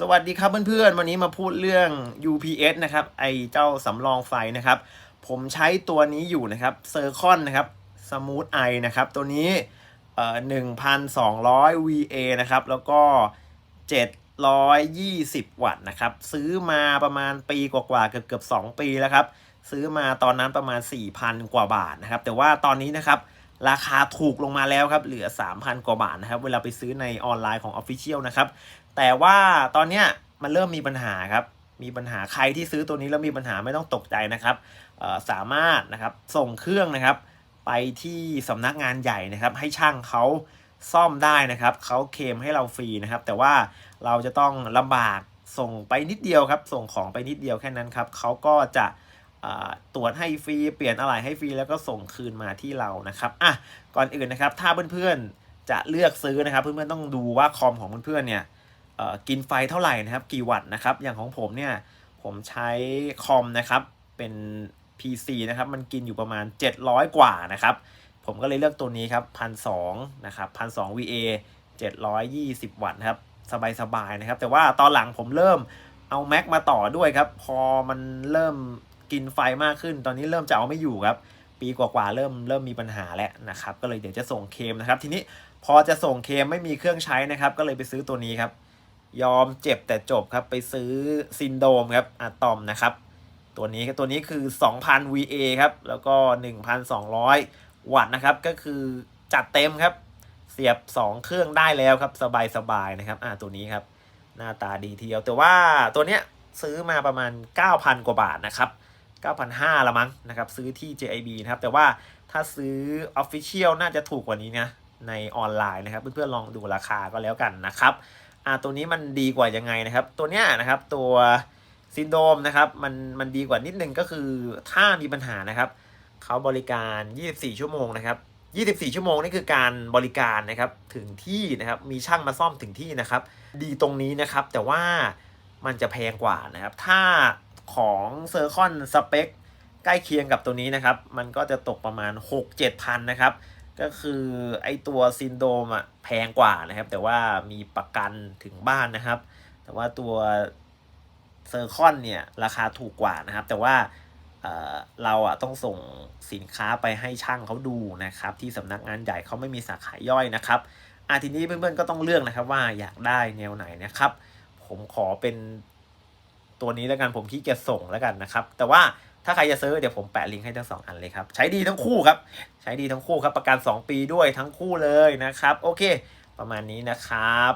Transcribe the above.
สวัสดีครับเพื่อนๆ วันนี้มาพูดเรื่อง UPS นะครับ ไอเจ้าสำรองไฟนะครับ ผมใช้ตัวนี้อยู่นะครับเซอร์คอนนะครับ Smooth i นะครับ ตัวนี้เอ่อ1,200 VA นะครับ แล้วก็720วัตต์นะครับ ซื้อมาประมาณปีกว่าๆ เกือบเกือบๆ2ปีแล้วครับ ซื้อมาตอนนั้นประมาณ4,000กว่าบาทนะครับ แต่ว่าตอนนี้นะครับ ราคาถูกลงมาแล้วครับ เหลือ 3,000 กว่าบาทนะครับ เวลาไปซื้อในออนไลน์ของ Official นะครับ แต่ว่าตอนเนี้ยมันเริ่มมีปัญหาครับ มีปัญหาใครที่ซื้อตัวนี้แล้วมีปัญหาไม่ต้องตกใจนะครับสามารถนะครับส่งเครื่องนะครับ ไปที่สำนักงานใหญ่นะครับ ให้ช่างเขาซ่อมได้นะครับ เขาเคมให้เราฟรีนะครับ แต่ว่าเราจะต้องลำบากส่งไปนิดเดียวครับ ส่งของไปนิดเดียวแค่นั้นครับเขาก็จะ ตรวจให้ฟรีเปลี่ยนอะไรให้ฟรีแล้วก็ส่งคืนมาที่เรานะครับอะก่อนอื่นนะครับ ถ้าเพื่อนๆจะเลือกซื้อนะครับ เพื่อนๆต้องดูว่าคอมของเพื่อนๆเนี่ยกินไฟเท่าไหร่นะครับ กี่วัตต์นะครับ อย่างของผมเนี่ยผมใช้คอมนะครับเป็น PC นะครับมันกินอยู่ประมาณ 700 กว่านะครับ ผมก็เลยเลือกตัวนี้ครับพันสนะครับพันส VA 720 วัตต์ครับสบายๆนะครับ แต่ว่าตอนหลังผมเริ่มเอา Mac มาต่อด้วยครับ พอมันเริ่ม กินไฟมากขึ้น ตอนนี้เริ่มจะเอาไม่อยู่ครับปีกว่าๆเริ่มเริ่มมีปัญหาแล้วนะครับก็เลยเดี๋ยวจะส่งเคมนะครับ ทีนี้พอจะส่งเคมไม่มีเครื่องใช้นะครับ ก็เลยไปซื้อตัวนี้ครับ ยอมเจ็บแต่จบครับไปซื้อซินโดมครับอะตอมนะครับ ตัวนี้ตัวนี้คือ 2,000 VA ครับแล้วก็ 1,200 วัตต์นะครับก็คือจัดเต็มครับ เสียบ 2 เครื่องได้แล้วครับ สบายๆนะครับอ่าตัวนี้ครับ หน้าตาดีทีเดียวแต่ว่าตัวเนี้ยซื้อมาประมาณ 9,000 กว่าบาทนะครับ 9,500ละมั้งนะครับซื้อที่ JIB นะครับแต่ว่าถ้าซื้อ Official น่าจะถูกกว่านี้นะในออนไลน์นะครับ เพื่อนๆลองดูราคาก็แล้วกันนะครับอ่าตัวนี้มันดีกว่ายังไงนะครับ ตัวเนี้ยนะครับตัวซินโดมนะครับมันมันดีกว่านิดนึงก็คือถ้ามีปัญหานะครับเขาบริการ 24 ชั่วโมงนะครับ24 ชั่วโมงนี่คือการบริการนะครับถึงที่นะครับมีช่างมาซ่อมถึงที่นะครับ ดีตรงนี้นะครับแต่ว่ามันจะแพงกว่านะครับ ถ้า ของเซอร์คอนสเปคใกล้เคียงกับตัวนี้นะครับ มันก็จะตกประมาณ 6-7พันนะครับ ก็คือไอตัวซินโดมอะแพงกว่านะครับ แต่ว่ามีประกันถึงบ้านนะครับ แต่ว่าตัวเซอร์คอนเนี่ยราคาถูกกว่านะครับ แต่ว่าเเราอะต้องส่งสินค้าไปให้ช่างเขาดูนะครับ ที่สำนักงานใหญ่เขาไม่มีสาขาย่อยนะครับอะทีนี้เพื่อนๆก็ต้องเลือกนะครับว่าอยากได้แนวไหนนะครับ ผมขอเป็น ตัวนี้แล้วกันผมขี้เกียจส่งแล้วกันนะครับ แต่ว่าถ้าใครจะซื้อเดี๋ยวผมแปะลิงก์ให้ทั้งสองอันเลยครับ ใช้ดีทั้งคู่ครับ ใช้ดีทั้งคู่ครับประกัน 2 ปีด้วยทั้งคู่เลยนะครับ โอเค ประมาณนี้นะครับ